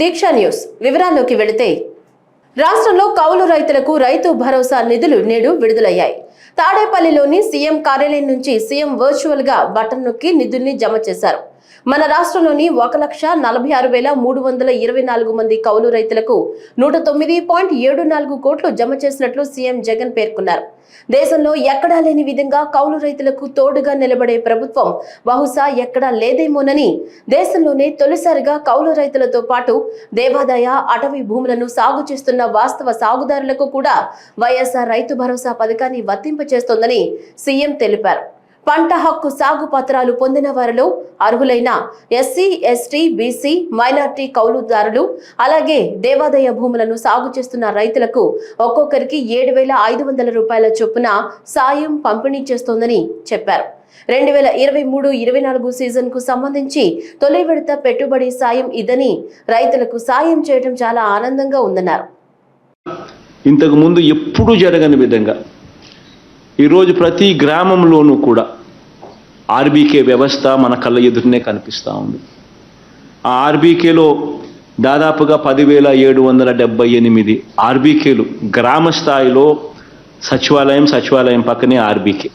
దీక్ష news. వివరాల్లోకి వెళితే రాష్ట్రంలో కౌలు రైతులకు రైతు భరోసా నిధులు నేడు విడుదలయ్యాయి. తాడేపల్లిలోని సీఎం కార్యాలయం నుంచి సీఎం వర్చువల్గా బటన్ నొక్కి నిధుల్ని జమ చేశారు. మన రాష్ట్రంలోని ఒక లక్ష నలభై ఆరు వేల మూడు వందల ఇరవై నాలుగు మంది కౌలు రైతులకు నూట తొమ్మిది పాయింట్ ఏడు నాలుగు కోట్లు జమ చేసినట్లు సీఎం జగన్ పేర్కొన్నారు. దేశంలో ఎక్కడా లేని విధంగా కౌలు రైతులకు తోడుగా నిలబడే ప్రభుత్వం బహుశా ఎక్కడా లేదేమోనని దేశంలోనే తొలిసారిగా కౌలు రైతులతో పాటు దేవాదాయ అటవీ భూములను సాగు చేస్తున్న వాస్తవ సాగుదారులకు కూడా వైఎస్ఆర్ రైతు భరోసా పథకాన్ని వర్తింపచేస్తోందని సీఎం తెలిపారు. పంట హక్కు సాగు పత్రాలు పొందిన వారిలో అర్హులైన ఎస్సీ ఎస్టీ బీసీ మైనార్టీ కౌలుదారులు అలాగే దేవాదాయ భూములను సాగు చేస్తున్న రైతులకు ఒక్కొక్కరికి ఏడు వేల ఐదు వందల రూపాయల చొప్పున సాయం పంపిణీ చేస్తోందని చెప్పారు. రెండు వేల ఇరవై మూడు ఇరవై నాలుగు సీజన్కు సంబంధించి తొలి విడత పెట్టుబడి సాయం ఇదని రైతులకు సాయం చేయడం చాలా ఆనందంగా ఉందన్నారు. ఇంతకు ముందు ఎప్పుడూ జరగని విధంగా ఈరోజు ప్రతి గ్రామంలోనూ కూడా ఆర్బీకే వ్యవస్థ మన కళ్ళ ఎదురునే కనిపిస్తూ ఉంది. ఆ ఆర్బీకేలో దాదాపుగా పదివేల ఏడు వందల డెబ్బై ఎనిమిది ఆర్బీకేలు గ్రామ స్థాయిలో సచివాలయం సచివాలయం పక్కనే ఆర్బీకే.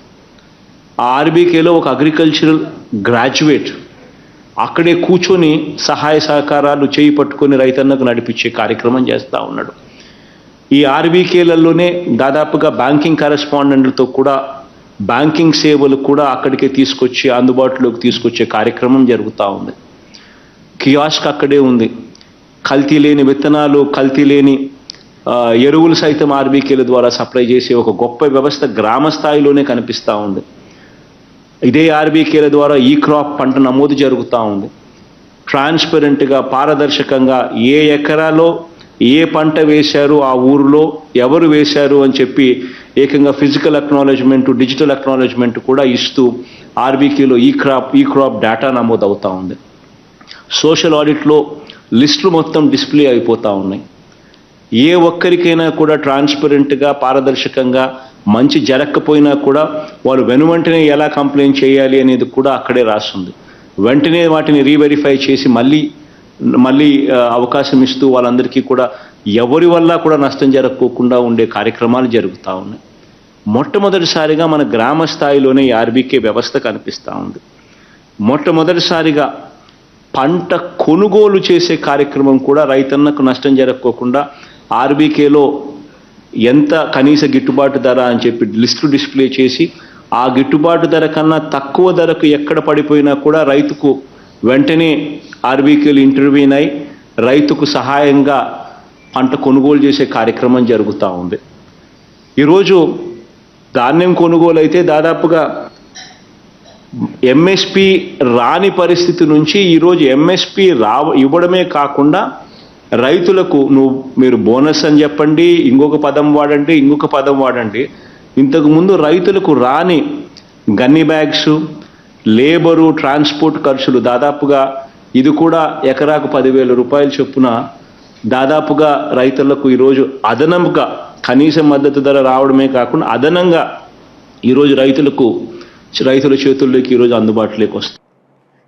ఆ ఆర్బీకేలో ఒక అగ్రికల్చరల్ గ్రాడ్యుయేట్ అక్కడే కూర్చొని సహాయ సహకారాలు చేయి పట్టుకొని రైతన్నకు నడిపించే కార్యక్రమం చేస్తూ ఉన్నాడు. ఈ ఆర్బీకేలలోనే దాదాపుగా బ్యాంకింగ్ కరెస్పాండెంట్లతో కూడా బ్యాంకింగ్ సేవలు కూడా అక్కడికే తీసుకొచ్చి అందుబాటులోకి తీసుకొచ్చే కార్యక్రమం జరుగుతూ ఉంది. కియాస్క్ అక్కడే ఉంది. కల్తీ లేని విత్తనాలు కల్తీ లేని ఎరువులు సైతం ఆర్బీకేల ద్వారా సప్లై చేసే ఒక గొప్ప వ్యవస్థ గ్రామ స్థాయిలోనే కనిపిస్తూ ఉంది. ఇదే ఆర్బీకేల ద్వారా ఈ క్రాప్ పంట నమోదు జరుగుతూ ఉంది. ట్రాన్స్పరెంట్గా పారదర్శకంగా ఏ ఎకరాలో ఏ పంట వేశారు ఆ ఊరిలో ఎవరు వేశారు అని చెప్పి ఏకంగా ఫిజికల్ అక్నాలెడ్జ్మెంట్ డిజిటల్ అక్నాలెడ్జ్మెంట్ కూడా ఇస్తూ ఆర్బీకేలో ఈ క్రాప్ ఈ క్రాప్ డేటా నమోదు అవుతూ ఉంది. సోషల్ ఆడిట్లో లిస్టులు మొత్తం డిస్ప్లే అయిపోతూ ఉన్నాయి. ఏ ఒక్కరికైనా కూడా ట్రాన్స్పరెంట్గా పారదర్శకంగా మంచి జరగకపోయినా కూడా వాళ్ళు వెనువెంటనే ఎలా కంప్లైంట్ చేయాలి అనేది కూడా అక్కడే రాస్తుంది వెంటనే వాటిని రీవెరిఫై చేసి మళ్ళీ మళ్ళీ అవకాశం ఇస్తూ వాళ్ళందరికీ కూడా ఎవరి వల్ల కూడా నష్టం జరగకోకుండా ఉండే కార్యక్రమాలు జరుగుతూ ఉన్నాయి. మొట్టమొదటిసారిగా మన గ్రామ స్థాయిలోనే ఆర్బీకే వ్యవస్థ కనిపిస్తూ ఉంది. మొట్టమొదటిసారిగా పంట కొనుగోలు చేసే కార్యక్రమం కూడా రైతన్నకు నష్టం జరగకోకుండా ఆర్బీకేలో ఎంత కనీస గిట్టుబాటు ధర అని చెప్పి లిస్టు డిస్ప్లే చేసి ఆ గిట్టుబాటు ధర కన్నా తక్కువ ధరకు ఎక్కడ పడిపోయినా కూడా రైతుకు వెంటనే ఆర్బీకేలు ఇంటర్వ్యూన్ అయి రైతుకు సహాయంగా పంట కొనుగోలు చేసే కార్యక్రమం జరుగుతూ ఉంది. ఈరోజు ధాన్యం కొనుగోలు అయితే దాదాపుగా ఎంఎస్పి రాని పరిస్థితి నుంచి ఈరోజు ఎంఎస్పి రావ ఇవ్వడమే కాకుండా రైతులకు నువ్వు మీరు బోనస్ అని చెప్పండి ఇంకొక పదం వాడండి ఇంకొక పదం వాడండి. ఇంతకుముందు రైతులకు రాని గన్ని బ్యాగ్స్ లేబరు ట్రాన్స్పోర్ట్ ఖర్చులు దాదాపుగా ఇది కూడా ఎకరాకు పదివేల రూపాయల చొప్పున దాదాపుగా రైతులకు ఈరోజు అదనంగా కనీస మద్దతు ధర రావడమే కాకుండా అదనంగా ఈరోజు రైతులకు రైతుల చేతుల్లోకి ఈరోజు అందుబాటులోకి వస్తుంది.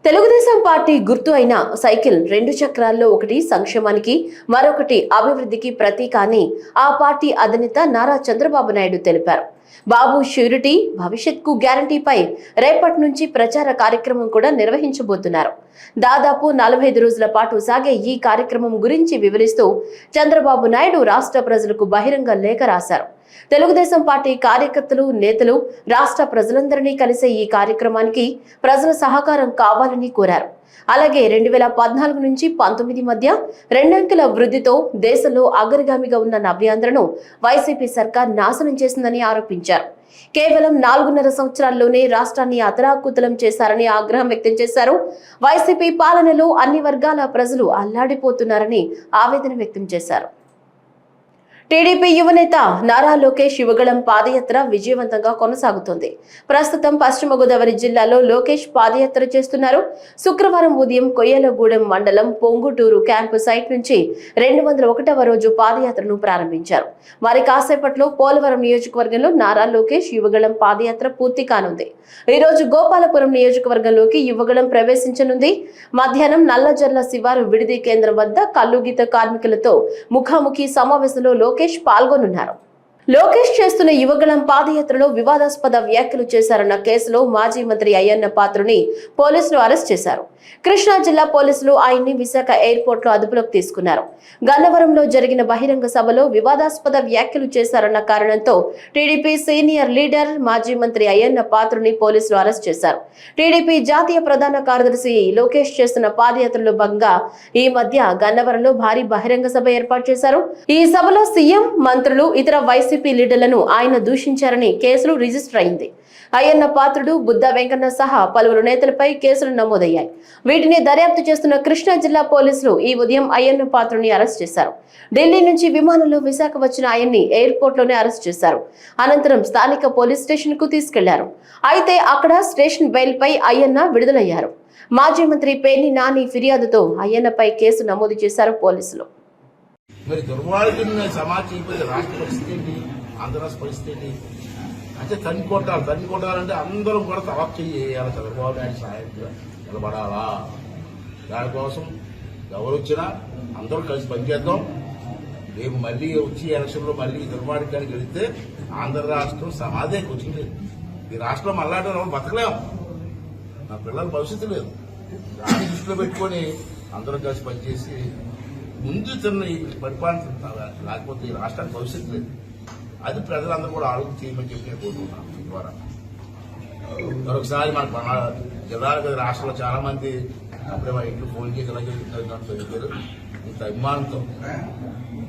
తెలుగుదేశం పార్టీ గుర్తు అయిన సైకిల్ రెండు చక్రాల్లో ఒకటి సంక్షేమానికి మరొకటి అభివృద్ధికి ప్రతీక అని ఆ పార్టీ అధినేత నారా చంద్రబాబు నాయుడు తెలిపారు. బాబు ష్యూరిటీ భవిష్యత్కు గ్యారంటీపై రేపటి నుంచి ప్రచార కార్యక్రమం కూడా నిర్వహించబోతున్నారు. దాదాపు నలభై ఐదు రోజుల పాటు సాగే ఈ కార్యక్రమం గురించి వివరిస్తూ చంద్రబాబు నాయుడు రాష్ట్ర ప్రజలకు బహిరంగ లేఖ రాశారు. తెలుగుదేశం పార్టీ కార్యకర్తలు నేతలు రాష్ట్ర ప్రజలందరినీ కలిసే ఈ కార్యక్రమానికి ప్రజల సహకారం కావాలని కోరారు. అలాగే రెండు వేల పద్నాలుగు నుంచి పంతొమ్మిది మధ్య రెండంకెల వృద్ధితో దేశంలో అగ్రగామిగా ఉన్న నవ్యాంధ్రను వైసీపీ సర్కార్ నాశనం చేసిందని ఆరోపించారు. కేవలం నాలుగున్నర సంవత్సరాల్లోనే రాష్ట్రాన్ని అతరాకుతలం చేశారని ఆగ్రహం వ్యక్తం చేశారు. వైసీపీ పాలనలో అన్ని వర్గాల ప్రజలు అల్లాడిపోతున్నారని ఆవేదన వ్యక్తం చేశారు. టీడీపీ యువనేత నారా లోకేష్ యువగళం పాదయాత్ర విజయవంతంగా కొనసాగుతుంది. ప్రస్తుతం పశ్చిమ గోదావరి జిల్లాలో లోకేష్ పాదయాత్ర చేస్తున్నారు. శుక్రవారం ఉదయం కొయ్యలగూడెం మండలం పొంగుటూరు క్యాంపు సైట్ నుంచి రెండు వందల ఒకటవ రోజు పాదయాత్రను ప్రారంభించారు. మరి కాసేపట్లో పోలవరం నియోజకవర్గంలో నారా లోకేష్ యువగళం పాదయాత్ర పూర్తి కానుంది. ఈ రోజు గోపాలపురం నియోజకవర్గంలోకి యువగళం ప్రవేశించనుంది. మధ్యాహ్నం నల్లజర్ల శివారు విడిది కేంద్రం వద్ద కల్లుగీత కార్మికులతో ముఖాముఖి సమావేశంలో లోకేష్ పాల్గొనున్నారు. లోకేష్ చేస్తున్న యువగళం పాదయాత్రలో వివాదాస్పద వ్యాఖ్యలు చేశారన్న కేసులో మాజీ మంత్రి అయ్యన్న పాత్రుని పోలీసులు అరెస్ట్ చేశారు. కృష్ణా జిల్లా పోలీసులు ఆయన్ని విశాఖ ఎయిర్పోర్ట్లో అదుపులోకి తీసుకున్నారు. గన్నవరంలో జరిగిన బహిరంగ సభలో వివాదాస్పద వ్యాఖ్యలు చేశారన్న కారణంతో టీడీపీ సీనియర్ లీడర్ మాజీ మంత్రి అయ్యన్న పాత్రుని పోలీసులు అరెస్ట్ చేశారు. టీడీపీ జాతీయ ప్రధాన కార్యదర్శి లోకేష్ చేస్తున్న పాదయాత్రలో భాగంగా ఈ మధ్య గన్నవరంలో భారీ బహిరంగ సభ ఏర్పాటు చేశారు. ఈ సభలో సీఎం మంత్రులు ఇతర వైసీపీ లీడర్లను ఆయన దూషించారని కేసులు రిజిస్టర్ అయింది. అయ్యన్న పాత్రుడు బుద్ధ వెంకన్న సహా పలువురు నేతలపై కేసులు నమోదయ్యాయి. వీటిని దర్యాప్తు చేస్తున్న కృష్ణా జిల్లా పోలీసులు ఈ ఉదయం అయ్యన్న పాత్రుని అరెస్ట్ చేశారు. ఢిల్లీ నుంచి విమానంలో విశాఖ వచ్చిన ఆయన్ని ఎయిర్పోర్ట్లోనే అరెస్ట్ చేశారు. అనంతరం స్థానిక పోలీస్ స్టేషన్కు తీసుకెళ్ళారు. అయితే అక్కడ స్టేషన్ బెయిల్ పై అయ్యన్న విడుదలయ్యారు. మాజీ మంత్రి పేర్ని నాని ఫిర్యాదుతో అయ్యన్నపై కేసు నమోదు చేశారు పోలీసులు. మరి దుర్మార్గుని సమాజం రాష్ట్ర పరిస్థితి ఆంధ్రరాజ్ ఆంధ్ర పరిస్థితి. అంటే తన్ని కొట్టాలి తన్ని కొట్టాలంటే అందరం కూడా తలప్ చేయాలి చంద్రబాబు నాయుడు సాయంగా నిలబడాలా? దానికోసం ఎవరు వచ్చినా అందరూ కలిసి పనిచేద్దాం. రేపు మళ్ళీ వచ్చి ఎలక్షన్లో మళ్ళీ దుర్మార్గానికి వెళితే ఆంధ్ర రాష్ట్రం సమాధే వచ్చింది ఈ రాష్ట్రం మళ్ళాటం ఎవరు బతకలేం. నా పిల్లల భవిష్యత్తు లేదు. దాన్ని దృష్టిలో పెట్టుకొని అందరం కలిసి పనిచేసి ముందు తిన్న ఈ పరిపాలన లేకపోతే ఈ రాష్ట్రానికి భవిష్యత్తు లేదు. అది ప్రజలందరూ కూడా ఆలోచన చేయమని చెప్పి నేను కోరుకుంటున్నాను ద్వారా మరొకసారి మన మన కదా రాష్ట్రంలో చాలా మంది అప్పుడే మా ఇంట్లో ఫోన్ చేసి ఇలా చెప్పారు ఇంత అభిమానంతో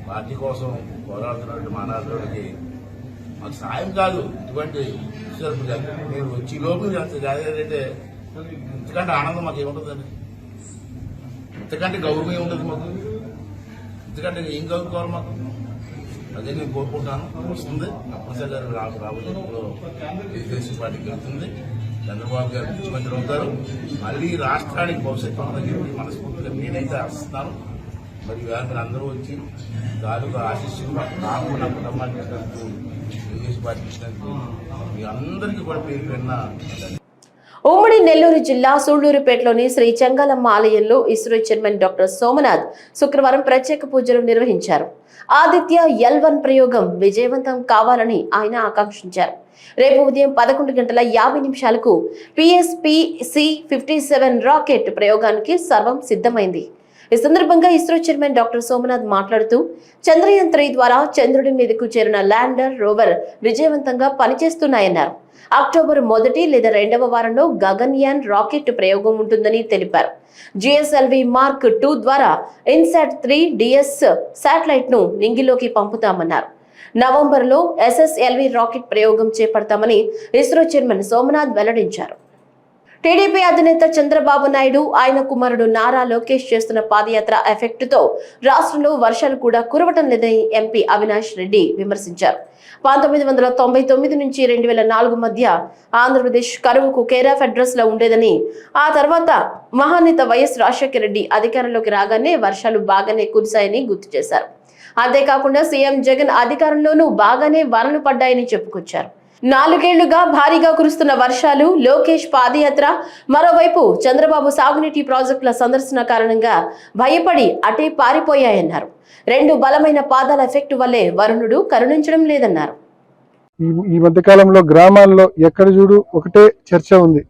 పార్టీ కోసం పోరాడుతున్నటువంటి మానాడుకి మాకు సాయం కాదు. ఇటువంటి మీరు నేను వచ్చి లోపు జరిగేదంటే ఇంతకంటే ఆనందం మాకు ఏముంటుందండి? ఇంతకంటే గౌరవం ఏముంటుంది మాకు? ఎందుకంటే ఏం చదువుకోవాలి మాకు? అదే నేను కోరుకుంటాను వస్తుంది. తప్పనిసరిగా రాబో రాబోయే తెలుగుదేశం పార్టీకి వెళ్తుంది. చంద్రబాబు గారు ముఖ్యమంత్రి అవుతారు. మళ్ళీ రాష్ట్రానికి భవిష్యత్తు ఉందని చెప్పి మనస్ఫూర్తిగా నేనైతే ఆశిస్తాను. మరి ఇవాళ అందరూ వచ్చి దారుగా ఆశిస్తున్న నాకు నా కుటుంబానికి తెలుగుదేశం పార్టీ మీ అందరికీ కూడా పేరు పెన్నా ఉమ్మడి నెల్లూరు జిల్లా సూళ్ళూరుపేటలోని శ్రీ చెంగాలమ్మ ఆలయంలో ఇస్రో చైర్మన్ డాక్టర్ సోమనాథ్ శుక్రవారం ప్రత్యేక పూజలు నిర్వహించారు. ఆదిత్య ఎల్ వన్ ప్రయోగం విజయవంతం కావాలని ఆయన ఆకాంక్షించారు. రేపు ఉదయం పదకొండు గంటల యాభై నిమిషాలకు PSLV C fifty seven rocket ప్రయోగానికి సర్వం సిద్ధమైంది. ఈ సందర్భంగా ఇస్రో చైర్మన్ డాక్టర్ సోమనాథ్ మాట్లాడుతూ చంద్రయాన్ త్రీ ద్వారా చంద్రుడి మీదకు చేరిన ల్యాండర్ రోవర్ విజయవంతంగా పనిచేస్తున్నాయన్నారు. అక్టోబర్ మొదటి లేదా రెండవ వారంలో గగన్యాన్ రాకెట్ ప్రయోగం ఉంటుందని తెలిపారు. జిఎస్ఎల్వి మార్క్ టూ ద్వారా ఇన్సాట్ త్రీ డిఎస్ శాటిలైట్ను నింగిలోకి పంపుతామన్నారు. నవంబర్లో ఎస్ఎస్ఎల్వి రాకెట్ ప్రయోగం చేపడతామని ఇస్రో చైర్మన్ సోమనాథ్ వెల్లడించారు. టీడీపీ అధినేత చంద్రబాబు నాయుడు ఆయన కుమారుడు నారా లోకేష్ చేస్తున్న పాదయాత్ర ఎఫెక్ట్తో రాష్ట్రంలో వర్షాలు కూడా కురవటం లేదని ఎంపీ అవినాష్ రెడ్డి విమర్శించారు. పంతొమ్మిది వందల తొంభై తొమ్మిది నుంచి రెండు వేల నాలుగు మధ్య ఆంధ్రప్రదేశ్ కరువుకు కేరాఫ్ అడ్రస్లో ఉండేదని ఆ తర్వాత మహానేత వైఎస్ రాజశేఖర రెడ్డి అధికారంలోకి రాగానే వర్షాలు బాగానే కురిశాయని గుర్తు చేశారు. అంతేకాకుండా సీఎం జగన్ అధికారంలోనూ బాగానే వరలు పడ్డాయని చెప్పుకొచ్చారు. నాలుగేళ్ళుగా భారీగా కురుస్తున్న వర్షాలు లోకేష్ పాదయాత్ర మరోవైపు చంద్రబాబు సాగునీటి ప్రాజెక్టుల సందర్శన కారణంగా భయపడి అటే పారిపోయాయన్నారు. రెండు బలమైన పాదాల ఎఫెక్ట్ వల్లే వరుణుడు కరుణించడం లేదన్నారు. ఈ- ఈ గ్రామాల్లో ఎక్కడ చూడు ఒకటే చర్చ ఉంది.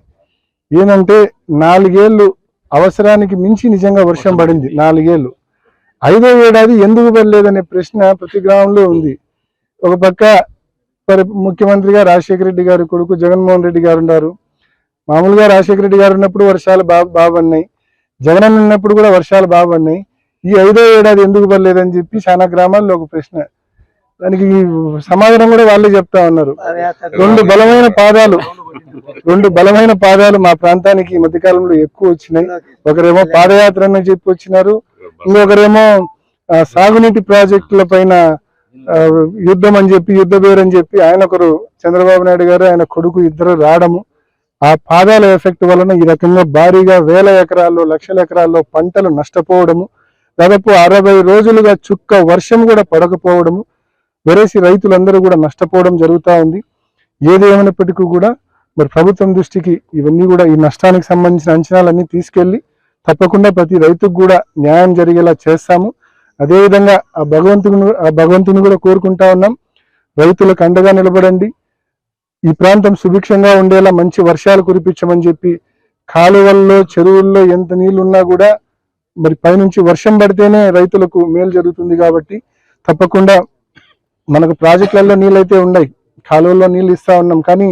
ఏంటంటే నాలుగేళ్ళు అవసరానికి మించి నిజంగా వర్షం పడింది. నాలుగేళ్ళు. ఐదో ఏడాది ఎందుకు పడలేదనే ప్రశ్న ప్రతి గ్రామంలో ఉంది. ఒక పక్క మరి ముఖ్యమంత్రిగా రాజశేఖర రెడ్డి గారి కొడుకు జగన్మోహన్ రెడ్డి గారు ఉన్నారు. మామూలుగా రాజశేఖర రెడ్డి గారు ఉన్నప్పుడు వర్షాలు బాగా బాగున్నాయి జగన్ ఉన్నప్పుడు కూడా వర్షాలు బాగున్నాయి ఈ ఐదో ఏడాది ఎందుకు పడలేదని చెప్పి చాలా గ్రామాల్లో ఒక ప్రశ్న. దానికి సమాధానం కూడా వాళ్ళే చెప్తా ఉన్నారు. రెండు బలమైన పాదాలు రెండు బలమైన పాదాలు మా ప్రాంతానికి ఈ మధ్యకాలంలో ఎక్కువ వచ్చినాయి. ఒకరేమో పాదయాత్ర అని చెప్పి వచ్చినారు. ఇంకొకరేమో సాగునీటి ప్రాజెక్టుల పైన యుద్ధం అని చెప్పి యుద్ధ పేరు అని చెప్పి ఆయన ఒకరు చంద్రబాబు నాయుడు గారు ఆయన కొడుకు ఇద్దరు రావడము ఆ పాదాల ఎఫెక్ట్ వలన ఈ రకంగా భారీగా వేల ఎకరాల్లో లక్షల ఎకరాల్లో పంటలు నష్టపోవడము దాదాపు అరవై రోజులుగా చుక్క వర్షం కూడా పడకపోవడము వెరేసి రైతులందరూ కూడా నష్టపోవడం జరుగుతూ ఉంది. ఏది ఏమైనప్పటికీ కూడా మరి ప్రభుత్వం దృష్టికి ఇవన్నీ కూడా ఈ నష్టానికి సంబంధించిన అంచనాలన్నీ తీసుకెళ్ళి తప్పకుండా ప్రతి రైతుకు కూడా న్యాయం జరిగేలా చేస్తాము. అదేవిధంగా ఆ భగవంతుని ఆ భగవంతుని కూడా కోరుకుంటా ఉన్నాం. రైతులకు అండగా నిలబడండి. ఈ ప్రాంతం సుభిక్షంగా ఉండేలా మంచి వర్షాలు కురిపించమని చెప్పి కాలువల్లో చెరువుల్లో ఎంత నీళ్ళు ఉన్నా కూడా మరి పైనుంచి వర్షం పడితేనే రైతులకు మేలు జరుగుతుంది కాబట్టి తప్పకుండా మనకు ప్రాజెక్టులలో నీళ్ళైతే ఉన్నాయి. కాలువల్లో నీళ్ళు ఇస్తా ఉన్నాం. కానీ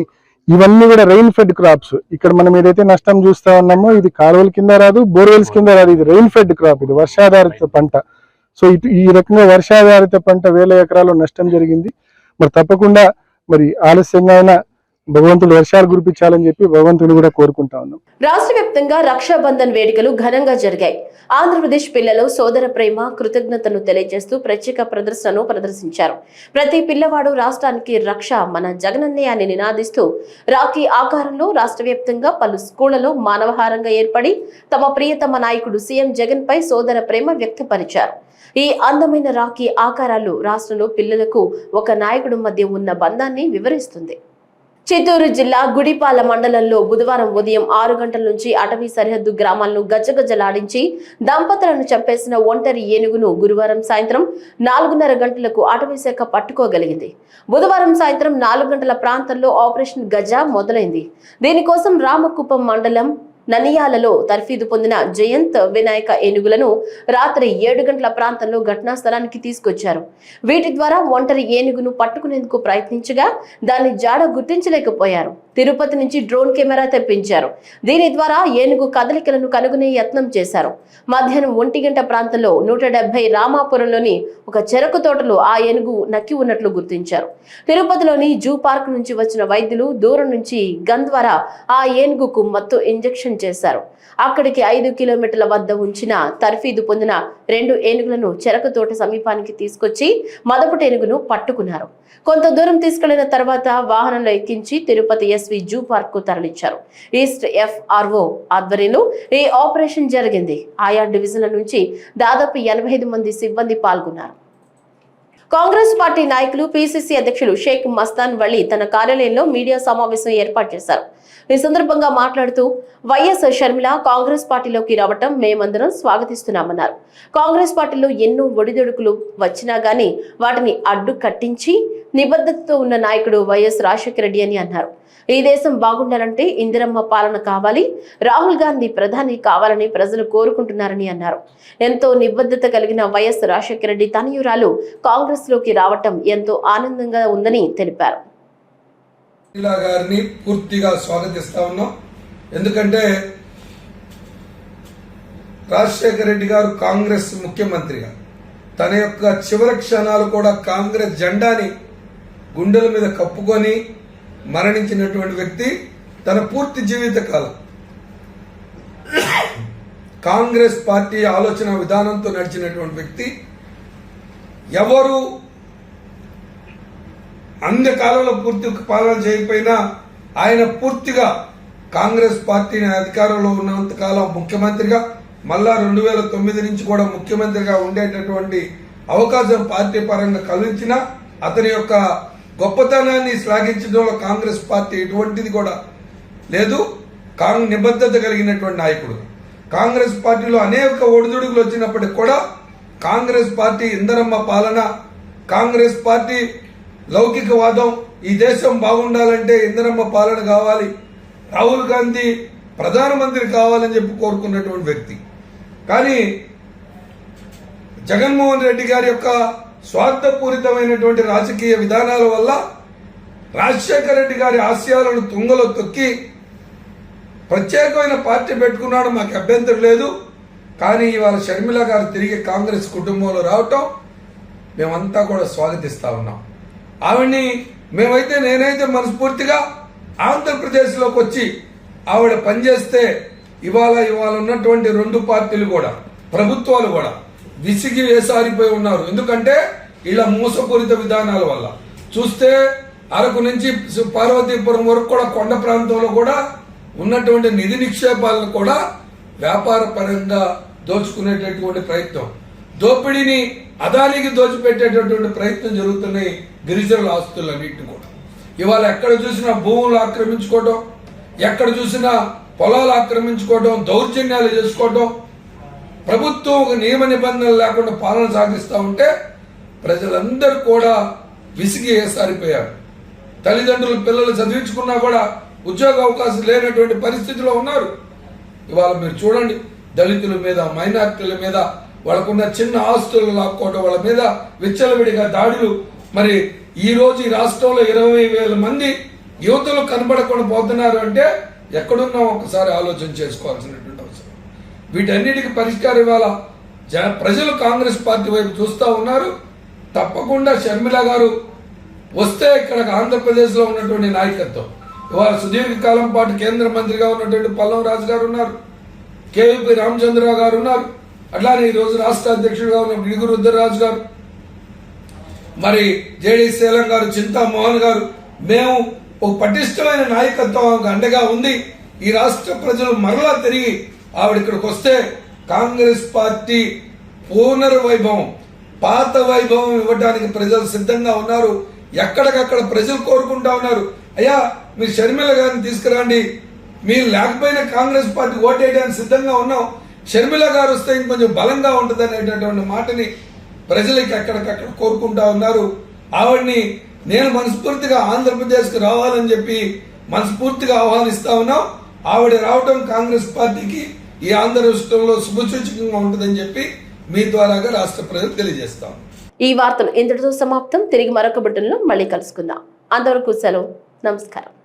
ఇవన్నీ కూడా రెయిన్ ఫెడ్ క్రాప్స్ ఇక్కడ మనం ఏదైతే నష్టం చూస్తా ఉన్నామో ఇది కాలువల కింద రాదు బోర్వెల్స్ కింద రాదు. ఇది రెయిన్ ఫెడ్ క్రాప్ ఇది వర్షాధారిత పంట. సో ఇటు ఈ రకంగా వర్షాధారిత పంట వేల ఎకరాల్లో నష్టం జరిగింది. మరి తప్పకుండా మరి ఆలస్యంగా అయినా భగవంతుడు వర్షాలు కురిపించాలని చెప్పి భగవంతుని కూడా కోరుకుంటా ఉన్నాం. రాష్ట్ర వ్యాప్తంగా రక్షాబంధన్ వేడుకలు ఘనంగా జరిగాయి. ఆంధ్రప్రదేశ్ పిల్లలు సోదర ప్రేమ కృతజ్ఞతను తెలియజేస్తూ ప్రత్యేక ప్రదర్శనను ప్రదర్శించారు. ప్రతి పిల్లవాడు రాష్ట్రానికి రక్ష మన జగనన్నయ్య అని నినాదిస్తూ రాఖీ ఆకారంలో రాష్ట్ర వ్యాప్తంగా పలు స్కూళ్ళలో మానవహారంగా ఏర్పడి తమ ప్రియతమ నాయకుడు సీఎం జగన్ పై సోదర ప్రేమ వ్యక్తపరిచారు. ఈ అందమైన రాఖీ ఆకారాలు రాష్ట్రంలో పిల్లలకు ఒక నాయకుడు మధ్య ఉన్న బంధాన్ని వివరిస్తుంది. చిత్తూరు జిల్లా గుడిపాల మండలంలో బుధవారం ఉదయం ఆరు గంటల నుంచి అటవీ సరిహద్దు గ్రామాలను గజగజలాడించి దంపతులను చంపేసిన ఒంటరి ఏనుగును గురువారం సాయంత్రం నాలుగున్నర గంటలకు అటవీ శాఖ పట్టుకోగలిగింది. బుధవారం సాయంత్రం నాలుగు గంటల ప్రాంతంలో ఆపరేషన్ గజ మొదలైంది. దీనికోసం రామకుప్పం మండలం ననియాలలో తర్ఫీదు పొందిన జయంత్ వినాయక ఏనుగులను రాత్రి ఏడు గంటల ప్రాంతంలో ఘటనా స్థలానికి తీసుకొచ్చారు. వీటి ద్వారా ఒంటరి ఏనుగును పట్టుకునేందుకు ప్రయత్నించగా దాన్ని జాడ గుర్తించలేకపోయారు. తిరుపతి నుంచి డ్రోన్ కెమెరా తెప్పించారు. దీని ద్వారా ఏనుగు కదలికలను కనుగొనే యత్నం చేశారు. మధ్యాహ్నం ఒంటి గంట ప్రాంతంలో నూట రామాపురంలోని ఒక చెరకు తోటలో ఆ ఏనుగు నక్కి ఉన్నట్లు గుర్తించారు. తిరుపతిలోని జూ పార్క్ నుంచి వచ్చిన వైద్యులు దూరం నుంచి గన్ ద్వారా ఆ ఏనుగుకు మత్తు ఇంజెక్షన్ చేశారు. అక్కడికి ఐదు కిలోమీటర్ల వద్ద ఉంచిన తర్ఫీదు పొందిన రెండు ఏనుగులను చెరకు తోట సమీపానికి తీసుకొచ్చి మదపుటి ఏనుగును పట్టుకున్నారు. కొంత దూరం తీసుకెళ్ళిన తర్వాత వాహనంలో ఎక్కించి తిరుపతి ఎస్ ఎస్వి జూ పార్క్కు తరలించారు. ఈస్ట్ ఎఫ్ఆర్ఓ ఆధ్వర్యంలో ఈ ఆపరేషన్ జరిగింది. ఆయా డివిజన్ల నుంచి దాదాపు ఎనభై ఐదు మంది సిబ్బంది పాల్గొన్నారు. కాంగ్రెస్ పార్టీ నాయకులు పిసిసి అధ్యక్షులు షేక్ మస్తాన్ వలి తన కార్యాలయంలో మీడియా సమావేశం ఏర్పాటు చేశారు. ఈ సందర్భంగా మాట్లాడుతూ వైఎస్ షర్మిల కాంగ్రెస్ పార్టీలోకి రావటం మేమందరం స్వాగతిస్తున్నామన్నారు. కాంగ్రెస్ పార్టీలో ఎన్నో ఒడిదొడుకులు వచ్చినా గానీ వాటిని అడ్డు కట్టించి నిబద్ధతతో ఉన్న నాయకుడు వైఎస్ రాజశేఖర రెడ్డి అని అన్నారు. ఈ దేశం బాగుండాలంటే ఇందిరమ్మ పాలన కావాలి రాహుల్ గాంధీ ప్రధాని కావాలని ప్రజలు కోరుకుంటున్నారని అన్నారు. ఎంతో నిబద్ధత కలిగిన వైఎస్ రాజశేఖర రెడ్డి తనయురాలు కాంగ్రెస్లోకి రావటం ఎంతో ఆనందంగా ఉందని తెలిపారు. ఇలా గారిని పూర్తిగా స్వాగతిస్తా ఉన్నాం. ఎందుకంటే రాజశేఖర రెడ్డి గారు కాంగ్రెస్ ముఖ్యమంత్రిగా. తన యొక్క చివరి క్షణాలు కూడా కాంగ్రెస్ జెండాని గుండెల మీద కప్పుకొని మరణించినటువంటి వ్యక్తి తన పూర్తి జీవిత కాలం కాంగ్రెస్ పార్టీ ఆలోచన విధానంతో నడిచినటువంటి వ్యక్తి. ఎవరు అన్ని కాలంలో పూర్తి పాలన చేయకపోయినా ఆయన పూర్తిగా కాంగ్రెస్ పార్టీని అధికారంలో ఉన్నంత కాలం ముఖ్యమంత్రిగా మళ్ళా రెండు వేల తొమ్మిది నుంచి కూడా ముఖ్యమంత్రిగా ఉండేటటువంటి అవకాశం పార్టీ పరంగా కల్పించిన అతని యొక్క గొప్పతనాన్ని శ్లాఘించడంలో కాంగ్రెస్ పార్టీ ఎటువంటిది కూడా లేదు. కాంగ్ నిబద్ధత కలిగినటువంటి నాయకుడు. కాంగ్రెస్ పార్టీలో అనేక ఒడిదుడుకులు వచ్చినప్పటికి కూడా కాంగ్రెస్ పార్టీ ఇందరమ్మ పాలన కాంగ్రెస్ పార్టీ లౌకికవాదం ఈ దేశం బాగుండాలంటే ఇందరమ్మ పాలన కావాలి. రాహుల్ గాంధీ ప్రధానమంత్రి కావాలని చెప్పి కోరుకున్నటువంటి వ్యక్తి. కానీ జగన్మోహన్ రెడ్డి గారి యొక్క స్వార్థపూరితమైనటువంటి రాజకీయ విధానాల వల్ల రాజశేఖర రెడ్డి గారి ఆశయాలను తుంగలో తొక్కి ప్రత్యేకమైన పార్టీ పెట్టుకున్నాడు మాకు అభ్యంతరం లేదు. కానీ ఇవాళ షర్మిల గారు తిరిగి కాంగ్రెస్ కుటుంబంలో రావటం మేమంతా కూడా స్వాగతిస్తా ఉన్నాం. ఆవిడ్ని మేమైతే నేనైతే మనస్ఫూర్తిగా ఆంధ్రప్రదేశ్లోకి వచ్చి ఆవిడ పనిచేస్తే ఇవాళ ఇవాళ ఉన్నటువంటి రెండు పార్టీలు కూడా ప్రభుత్వాలు కూడా విసిగి వేసారిపోయి ఉన్నారు. ఎందుకంటే ఇలా మోసపూరిత విధానాల వల్ల. చూస్తే అరకు నుంచి పార్వతీపురం వరకు కూడా కొండ ప్రాంతంలో కూడా ఉన్నటువంటి నిధి నిక్షేపాలను కూడా వ్యాపార పరంగా దోచుకునేటటువంటి ప్రయత్నం. దోపిడీని అదానికి దోచిపెట్టేటటువంటి ప్రయత్నం జరుగుతున్నాయి. గిరిజనుల ఆస్తులన్నింటిని కూడా. ఇవాళ ఎక్కడ చూసినా భూములు ఆక్రమించుకోవడం ఎక్కడ చూసినా పొలాలు ఆక్రమించుకోవడం దౌర్జన్యాలు చేసుకోవడం ప్రభుత్వం ఒక నియమ నిబంధనలు లేకుండా పాలన సాగిస్తూ ఉంటే ప్రజలందరూ కూడా విసిగి సారిపోయారు తల్లిదండ్రులు పిల్లలు చదివించుకున్నా కూడా ఉద్యోగ అవకాశం లేనటువంటి పరిస్థితిలో ఉన్నారు. ఇవాళ మీరు చూడండి దళితుల మీద మైనార్టీల మీద వాళ్ళకున్న చిన్న ఆస్తులు లాక్కోవడం వాళ్ళ మీద విచ్చలవిడిగా దాడులు మరి ఈరోజు ఈ రాష్ట్రంలో ఇరవై వేల మంది యువతలు కనబడకుండా పోతున్నారు అంటే ఎక్కడున్నా ఒకసారి ఆలోచన చేసుకోవాల్సినటువంటి అవసరం. వీటన్నిటికీ పరిష్కారం ఇవాళ జన ప్రజలు కాంగ్రెస్ పార్టీ వైపు చూస్తూ ఉన్నారు. తప్పకుండా షర్మిల గారు వస్తే ఇక్కడ ఆంధ్రప్రదేశ్లో ఉన్నటువంటి నాయకత్వం. ఇవాళ సుదీర్ఘకాలం పాటు కేంద్ర మంత్రిగా ఉన్నటువంటి పల్లవ రాజు గారు ఉన్నారు. కేవీపీ రామచంద్రరావు గారు ఉన్నారు. అట్లానే ఈ రోజు రాష్ట్ర అధ్యక్షుడిగా ఉన్న బిడుగురు రుద్రరాజు గారు. మరి జేడీ శీలం గారు చింతామోహన్ గారు మేము ఒక పటిష్టమైన నాయకత్వం అండగా ఉంది ఈ రాష్ట్ర ప్రజలు మరలా తిరిగి ఆవిడ ఇక్కడికి వస్తే కాంగ్రెస్ పార్టీ పునర్వైభవం పాత వైభవం ఇవ్వడానికి ప్రజలు సిద్ధంగా ఉన్నారు. ఎక్కడికక్కడ ప్రజలు కోరుకుంటా ఉన్నారు. అయ్యా మీరు షర్మిల గారిని తీసుకురండి. మీరు లేకపోయినా కాంగ్రెస్ పార్టీ ఓటేయడానికి సిద్ధంగా ఉన్నాం. షర్మిల గారు వస్తే ఇంకొంచెం బలంగా ఉంటుంది అనేటటువంటి మాటని ప్రజలకి అక్కడికక్కడ కోరుకుంటా ఉన్నారు. ఆవిడ్ని నేను మనస్ఫూర్తిగా ఆంధ్రప్రదేశ్కి రావాలని చెప్పి మనస్ఫూర్తిగా ఆహ్వానిస్తా ఉన్నాం. ఆవిడ రావటం కాంగ్రెస్ పార్టీకి ఈ ఆంధ్ర రాష్ట్రంలో శుభసూచకంగా ఉంటుందని చెప్పి మీ ద్వారాగా రాష్ట్ర ప్రజలు తెలియజేస్తాం. ఈ వార్తలు ఇంతటితో సమాప్తం. తిరిగి మరొక బుట్టంలో మళ్ళీ కలుసుకుందాం. అంతవరకు సెలవు. నమస్కారం.